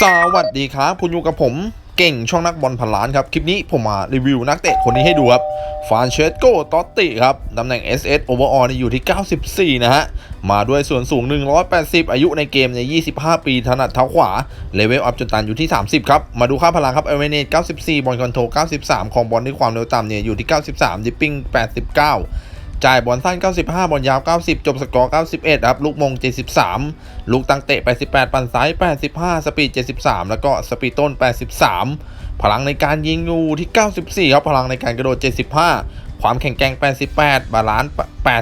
สวัสดีครับ คุณอยู่กับผมเก่งช่องนักบอลพันล้านครับ คลิปนี้ผมมารีวิวนักเตะคนนี้ให้ดูครับฟานเชสโกตอตติครับ ตำแหน่ง SS Overall นี่อยู่ที่ 94 นะฮะ มาด้วยส่วนสูง 180 อายุในเกมใน 25 ปี ถนัดเท้าขวา เลเวลอัพจนตันอยู่ที่ 30 ครับ มาดูค่าพลังครับเอเวเนต94 บอลคอนโทร93 ของบอลด้วยความเร็วต่ำเนี่ยอยู่ที่ 93 ดิปปิ้ง 89 จ่ายบอลสั้น 95 บอลยาว 90 จบสกอร์ 91 ครับ ลูกมง 73 ลูกตังเตะ 88 ปันซ้าย 85 สปีด 73 แล้วก็สปีดต้น 83 พลังในการยิงอยู่ที่ 94 ครับ พลังในการกระโดด 75 ความแข็งแกร่ง 88 บาลานซ์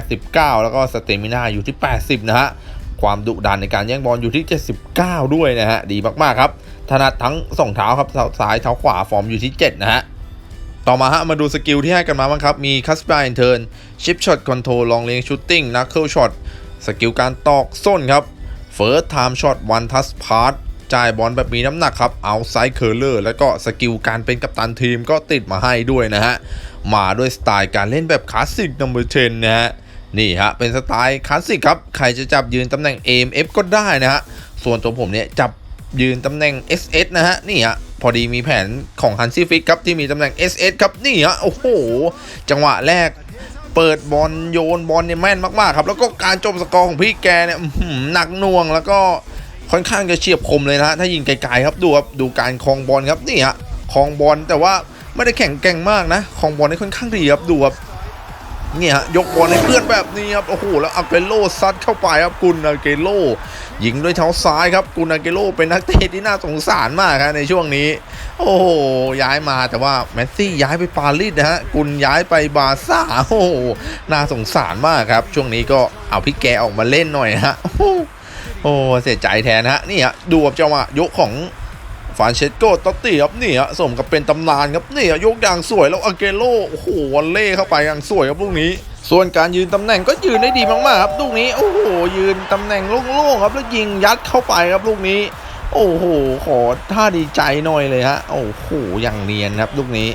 89 แล้วก็สเตมินาอยู่ที่ 80 นะฮะ ความดุดันในการแย่งบอลอยู่ที่ 79 ด้วยนะฮะ ดีมาก ๆ ครับ ถนัดทั้งสองเท้าครับ เท้าซ้าย เท้าขวา ฟอร์มอยู่ที่ 7 นะฮะ ต่อมาฮะมาดูสกิลที่ให้กันมาบ้างครับ มีคัสปาอินเทิร์นชิปช็อตคอนโทรลลองเลงชูตติ้งนักเคิลช็อตสกิลการตอกส้นครับเฟิร์สไทม์ช็อตวันทัสพาร์ตจ่ายบอลแบบมีน้ำหนักครับเอาไซด์เคอร์เลอร์แล้วก็สกิลการเป็นกัปตันทีมก็ติดมาให้ด้วยนะฮะ มาด้วยสไตล์การเล่นแบบคลาสสิกนัมเบอร์เนะฮะ นี่ฮะ เป็นสไตล์คลาสสิกครับ ใครจะจับยืนตำแหน่ง AMF ก็ได้นะฮะ ส่วนตัวผมเนี่ยจับยืนตำแหน่ง SS นะฮะ นี่ฮะ พอดีมีแผนของฮันซี่ฟิกครับที่มีตำแหน่ง SS ครับนี่ฮะโอ้โห จังหวะแรกเปิดบอลโยนบอลเนี่ยแม่นมากๆ ครับ แล้วก็การจบสกอร์ของพี่แกเนี่ยหนักหน่วงแล้วก็ค่อนข้างจะเฉียบคมเลยนะฮะถ้ายิงไกลๆครับดูครับดูการคลองบอลครับนี่ฮะคลองบอลแต่ว่าไม่ได้แข่งแกร่งมากนะคลองบอลได้ค่อนข้างดีครับดูครับ เนี่ยฮะยกบอลให้เพื่อนแบบนี้ครับโอ้โหแล้วอาเกโลซัดเข้าไปครับกุนอาเกโลยิงด้วยเท้าซ้ายครับกุนอาเกโลเป็นนักเตะที่น่าสงสารมากครับในช่วงนี้ โอ้โหย้ายมาแต่ว่าแมสซี่ย้ายไปปารีสนะฮะกุนย้ายไปบาร์ซ่าโอ้โหน่าสงสารมากครับ ช่วงนี้ก็เอาพี่แกออกมาเล่นหน่อยฮะโอ้เสียใจแทนฮะนี่ฮะดูบจังหวะยกของ ฟานเชสโกตตตี้ครับนี่ฮะสมกับเป็นตำนานครับนี่ฮะยกอย่างสวยแล้วอาเกโลโอ้โหวันเล่เข้าไปอย่างสวยครับลูกนี้ ส่วนการยืนตำแหน่งก็ยืนได้ดีมากๆครับลูกนี้โอ้โหยืนตำแหน่งโล่งๆครับแล้วยิงยัดเข้าไปครับลูกนี้ โอ้โหขอท่าดีใจหน่อยเลยฮะโอ้โหอย่างเนียนครับลูกนี้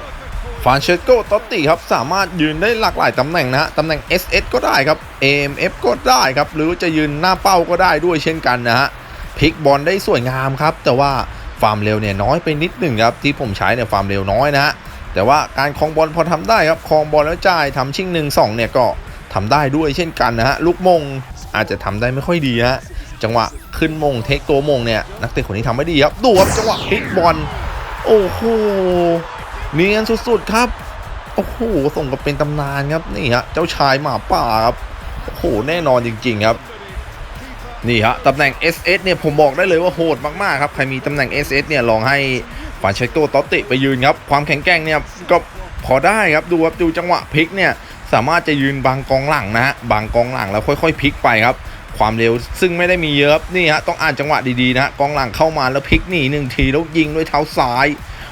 ฟานเชสโกตอตตี้ครับสามารถยืนได้หลากหลายตำแหน่งนะฮะตำแหน่ง SS ก็ได้ครับ AMF ก็ได้ครับ หรือจะยืนหน้าเป้าก็ได้ด้วยเช่นกันนะฮะพลิกบอลได้สวยงามครับ แต่ว่า ความเร็วเนี่ยน้อยไปนิดหนึ่งครับที่ผมใช้เนี่ยความเร็วน้อยนะฮะแต่ว่าการคลองบอลพอทำได้ครับคลองบอลแล้วจ่ายทำชิงหนึ่งสองเนี่ยก็ทำได้ด้วยเช่นกันนะฮะลูกมงอาจจะทำได้ไม่ค่อยดีฮะจังหวะขึ้นมงเทคตัวมงเนี่ยนักเตะคนนี้ทำไม่ดีครับดูครับจังหวะพลิกบอลโอ้โหเนียนสุดๆครับโอ้โหส่งกับเป็นตำนานครับนี่ฮะเจ้าชายหมาป่าครับโอ้โหแน่นอนจริง ๆ ครับ นี่ฮะตำแหน่ง SS เนี่ยผมบอกได้เลยว่าโหดมากๆครับใครมีตำแหน่ง SS เนี่ยลองให้ฟานเชโกตอตติไปยืนครับความแข็งแกร่งเนี่ยก็พอได้ครับดูครับดูจังหวะพลิกเนี่ยสามารถจะยืนบังกองหลังนะฮะบังกองหลังแล้วค่อยๆพลิกไปครับความเร็วซึ่งไม่ได้มีเยอะครับนี่ฮะต้องอ่านจังหวะดีๆนะฮะกองหลังเข้ามาแล้วพลิกหนีหนึ่งทีแล้วยิงด้วยเท้าซ้าย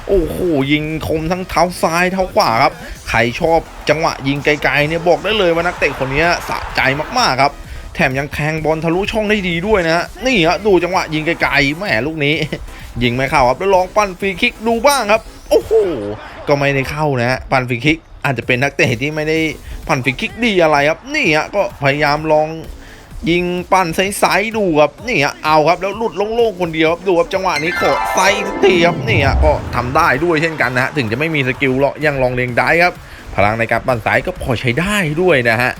โอ้โหยิงคมทั้งเท้าซ้ายเท้าขวาครับใครชอบจังหวะยิงไกลๆเนี่ยบอกได้เลยว่านักเตะคนนี้สะใจมากๆครับ ถมยังแทงบอลทะลุช่องได้ดีด้วยนะฮะนี่ฮะดูจังหวะยิงไกลๆแหมลูกนี้ ยิงไม่เข้าครับแล้วลองปั้นฟรีคิกดูบ้างครับโอ้โหก็ไม่ได้เข้านะฮะปั้นฟรีคิก อาจจะเป็นนักเตะที่ไม่ได้ปั้นฟรีคิกดีอะไรครับนี่ฮะก็พยายามลองยิงปั้นไซส์ดูครับนี่ฮะเอาครับแล้วหลุดโล่งๆคนเดียวครับดูครับจังหวะนี้ขอไซส์ทีครับนี่ฮะก็ทำได้ด้วยเช่นกันนะฮะถึงจะไม่มีสกิลหรอกยังลองเลงได้ครับ พลังในการปั้นสายก็พอใช้ได้ด้วยนะฮะ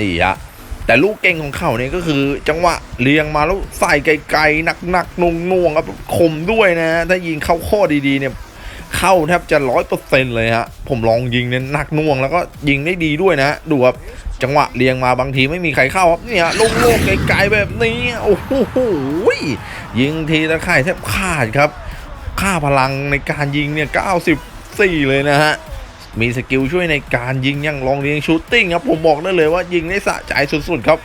นี่ฮะ แต่ลูกเก่งของเขาเนี่ยก็คือ จังหวะเลียงมาแล้วใส่ไกลๆหนักๆนวงๆครับคมด้วยนะ ถ้ายิงเข้าข้อดีๆเนี่ยเข้าแทบจะร้อยเปอร์เซ็นต์เลยฮะผมลองยิงเนี่ยหนักน่วงแล้วก็ยิงได้ดีด้วยนะ ดูครับจังหวะเลียงมาบางทีไม่มีใครเข้าครับเนี่ยโล่งๆไกลๆแบบนี้โอ้โหยิงทีตะข่ายแทบขาดครับ ค่าพลังในการยิงเนี่ย94เลยนะฮะ มีสกิลช่วยในการยิงอย่างลองเรียงชูตติ้งครับ ผมบอกได้เลยว่ายิงได้สะใจสุดๆครับ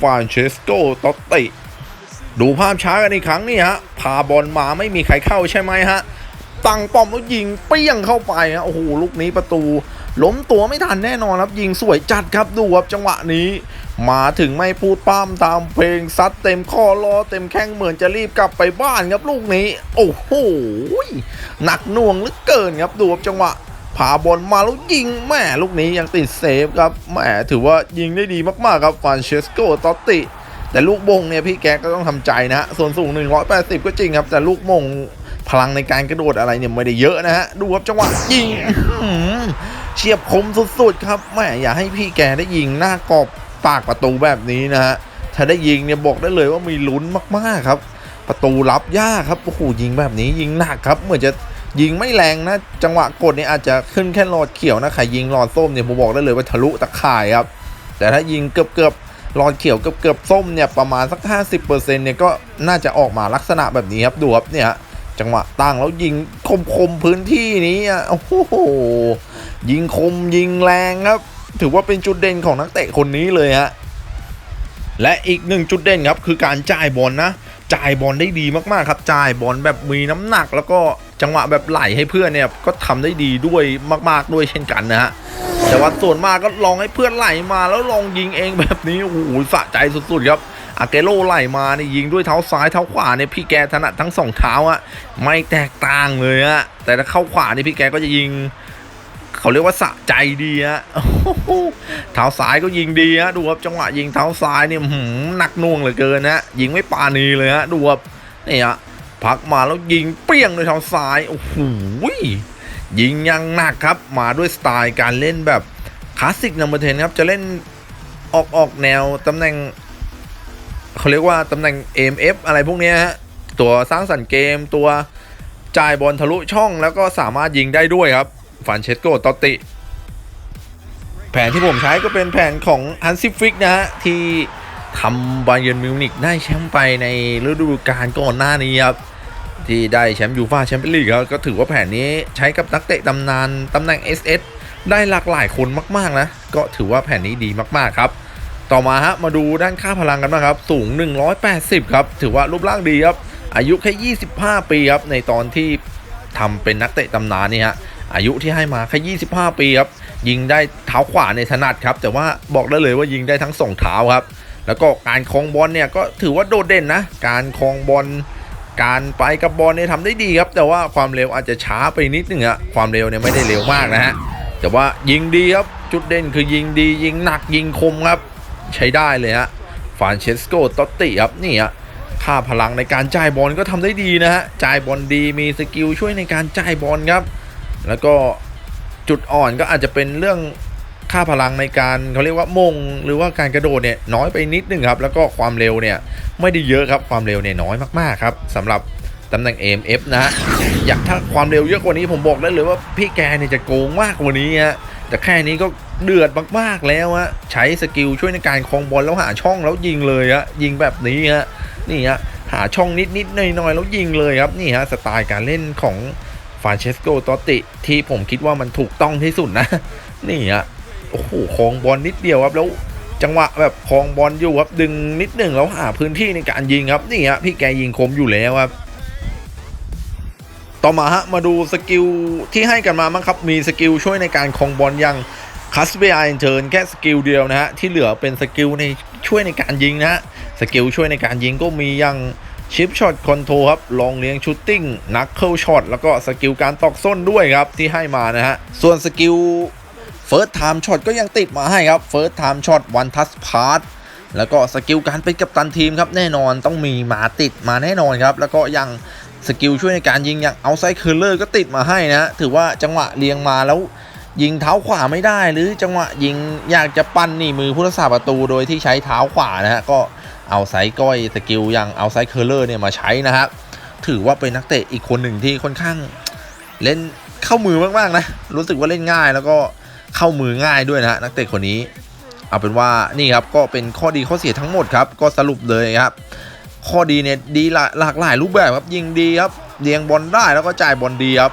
ฟานเชสโกตอตติ ดูภาพช้ากันอีกครั้งนี่ฮะพาบอลมาไม่มีใครเข้าใช่ไหมฮะ ตั้งป้อมแล้วยิงเปี้ยงเข้าไปฮะโอ้โหลูกนี้ประตู ล้มตัวไม่ทันแน่นอนครับ ยิงสวยจัดครับดูครับจังหวะนี้ มาถึงไม่พูดป้ามตามเพลงซัดเต็มข้อรอเต็มแข้งเหมือนจะรีบกลับไปบ้านครับลูกนี้ โอ้โหหนักหน่วงเหลือเกินครับดูครับจังหวะ พาบอลมาแล้วยิงแม่ลูกนี้ยังติดเซฟครับแม่ถือว่ายิงได้ดีมากๆครับฟานเชสโกตอตติแต่ลูกบงเนี่ยพี่แกก็ต้องทำใจนะฮะส่วนสูง 180 ก็จริงครับ แต่ลูกมงพลังในการกระโดดอะไรเนี่ยไม่ได้เยอะนะฮะ ดูครับจังหวะยิงเฉียบคมสุดๆครับแม่อย่าให้พี่แกได้ยิงหน้ากรอบปากประตูแบบนี้นะฮะ ถ้าได้ยิงเนี่ยบอกได้เลยว่ามีลุ้นมากๆครับ ประตูรับยากครับโอ้โหยิงแบบนี้ยิงหนักครับเหมือนจะ ยิงไม่แรงนะ จังหวะกดเนี่ยอาจจะขึ้นแค่หลอดเขียวนะใครยิงหลอดส้มเนี่ยผมบอกได้เลยว่าทะลุตะข่ายครับ แต่ถ้ายิงเกือบเกือบหลอดเขียวเกือบเกือบส้มเนี่ยประมาณสัก 50%เนี่ยก็น่าจะออกมาลักษณะแบบนี้ครับดูครับเนี่ยจังหวะตั้งแล้วยิงคมคมพื้นที่นี้อะโอ้โหยิงคมยิงแรงครับ ถือว่าเป็นจุดเด่นของนักเตะคนนี้เลยฮะและอีกหนึ่งจุดเด่นครับคือการจ่ายบอลนะจ่ายบอลได้ดีมากๆครับจ่ายบอลแบบมีน้ำหนักแล้วก็ จังหวะแบบไหลให้เพื่อนเนี่ยก็ทำได้ดีด้วยมาก ๆด้วยเช่นกันนะฮะแต่ว่าส่วนมากก็ลองให้เพื่อนไหลมาแล้วลองยิงเองแบบนี้โอ้โหสะใจสุดๆครับอาเกโลไหลมานี่ยิงด้วยเท้าซ้ายเท้าขวาเนี่ยพี่แกถนัดทั้งสองเท้าอะไม่แตกต่างเลยอะแต่ถ้าเข้าขวานี่พี่แกก็จะยิง เขาเรียกว่าสะใจดีฮะเท้าซ้ายก็ยิงดีฮะดูครับจังหวะยิงเท้าซ้ายเนี่ยหือหนักน่วงเหลือเกินนะยิงไม่ปานีเลยฮะดูครับนี่ฮะ พักมาแล้วยิงเปี้ยงด้วยเท้าซ้ายโอ้โหยิงยังหนักครับ มาด้วยสไตล์การเล่นแบบคลาสสิกนัมเบอร์เทนครับ จะเล่นออกออกแนวตำแหน่งเขาเรียกว่าตำแหน่ง AMF อะไรพวกนี้ฮะตัวสร้างสรรค์เกมตัวจ่ายบอลทะลุช่องแล้วก็สามารถยิงได้ด้วยครับฟานเชสโกตอตติ แผนที่ผมใช้ก็เป็นแผนของฮันซิฟิกนะฮะ ที่ทำบาเยิร์นมิวนิกได้แชมป์ไปในฤดูกาลก่อนหน้านี้ครับ ที่ได้แชมป์ยูฟ่าแชมเปี้ยนลีกครับก็ถือว่าแผนนี้ใช้กับนักเตะตำนานตำแหน่ง SS ได้หลากหลายคนมากๆนะ ก็ถือว่าแผนนี้ดีมากๆครับ ต่อมาฮะมาดูด้านค่าพลังกันนะครับ สูง 180 ครับ ถือว่ารูปร่างดีครับ อายุแค่ 25 ปีครับ ในตอนที่ทำเป็นนักเตะตำนานนี่ฮะอายุที่ให้มาแค่25 ปีครับ ยิงได้เท้าขวาในถนัดครับ แต่ว่าบอกได้เลยว่ายิงได้ทั้งสองเท้าครับ แล้วก็การครองบอลเนี่ยก็ถือว่าโดดเด่นนะ การครองบอล การไปกับบอลเนี่ยทำได้ดีครับ แต่ว่าความเร็วอาจจะช้าไปนิดนึงอะความเร็วเนี่ยไม่ได้เร็วมากนะฮะแต่ว่ายิงดีครับจุดเด่นคือยิงดี ยิงหนักยิงคมครับ ใช้ได้เลยฮะฟานเชสโกตอตติครับนี่ฮะค่าพลังในการจ่ายบอลก็ทำได้ดีนะฮะจ่ายบอลดีมีสกิลช่วยในการจ่ายบอลครับ แล้วก็จุดอ่อนก็อาจจะเป็นเรื่อง ค่าพลังในการเขาเรียกว่ามง หรือว่าการกระโดดเนี่ยน้อยไปนิดนึงครับ แล้วก็ความเร็วเนี่ยไม่ได้เยอะครับความเร็วเนี่ยน้อยมากๆครับสำหรับตำแหน่ง AMF นะฮะอยากถ้าความเร็วเยอะกว่านี้ผมบอกได้เลยว่าพี่แกเนี่ยจะโกงมากกว่านี้ฮะแต่แค่นี้ก็เดือดมากๆแล้วฮะใช้สกิลช่วยในการครองบอลแล้วหาช่องแล้วยิงเลยฮะยิงแบบนี้ฮะนี่ฮะหาช่องนิดๆหน่อยๆแล้วยิงเลยครับนี่ฮะสไตล์การเล่นของฟานเชสโกตอตติที่ผมคิดว่ามันถูกต้องที่สุดนะ นี่ฮะ โอ้โหครองบอลนิดเดียวครับแล้วจังหวะแบบครองบอลอยู่ครับดึงนิดหนึ่งแล้วหาพื้นที่ในการยิงครับนี่ฮะพี่แกยิงคมอยู่แล้วครับ ต่อมาฮะมาดูสกิลที่ให้กันมามั้งครับมีสกิลช่วยในการครองบอลยังคัสเบียเทิร์นแค่สกิลเดียวนะฮะที่เหลือเป็นสกิลในช่วยในการยิงนะฮะสกิลช่วยในการยิงก็มียังชิปช็อตคอนโทรครับ ลองเลี้ยงชูตติ้งนักเคิลช็อตแล้วก็สกิลการตอกส้นด้วยครับที่ให้มานะฮะ ส่วนสกิล ฟิร์สไทม์ช็อตก็ยังติดมาให้ครับเฟิร์สไทม์ช็อตวันทัสพาร์ทแล้วก็สกิลการเป็นกัปตันทีมครับแน่นอนต้องมีมาติดมาแน่นอนครับ แล้วก็ยังสกิลช่วยในการยิงอย่างเอาไซค์เคอร์เลอร์ก็ติดมาให้นะ ถือว่าจังหวะเรียงมาแล้วยิงเท้าขวาไม่ได้ หรือจังหวะยิงอยากจะปั้นนี่มือผู้รักษาประตูโดยที่ใช้เท้าขวานะฮะก็เอาไซค์ก้อยสกิลอย่างเอาไซค์เคอร์เลอร์เนี่ยมาใช้นะครับถือว่าเป็นนักเตะอีกคนหนึ่งที่ค่อนข้างเล่นเข้ามือมากๆนะรู้สึกว่าเล่นง่ายแล้วก็ เข้ามือง่ายด้วยนะนักเตะคนนี้ เอาเป็นว่านี่ครับก็เป็นข้อดีข้อเสียทั้งหมดครับ ก็สรุปเลยครับข้อดีเนี่ยดีหลาหลากหลายรูปแบบครับยิงดีครับเลี้ยงบอลได้แล้วก็จ่ายบอลดีครับ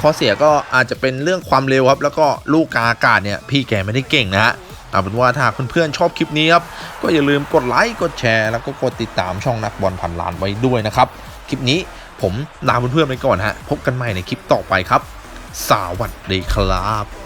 ข้อเสียก็อาจจะเป็นเรื่องความเร็วครับ แล้วก็ลูกกาอากาศเนี่ยพี่แกไม่ได้เก่งนะฮะเอาเป็นว่าถ้าเพื่อนๆชอบคลิปนี้ครับ ก็อย่าลืมกดไลค์กดแชร์แล้วก็กดติดตามช่องนักบอลพันล้านไว้ด้วยนะครับ คลิปนี้ผมลาเพื่อนๆไปก่อนฮะพบกันใหม่ในคลิปต่อไปครับ สวัสดีครับ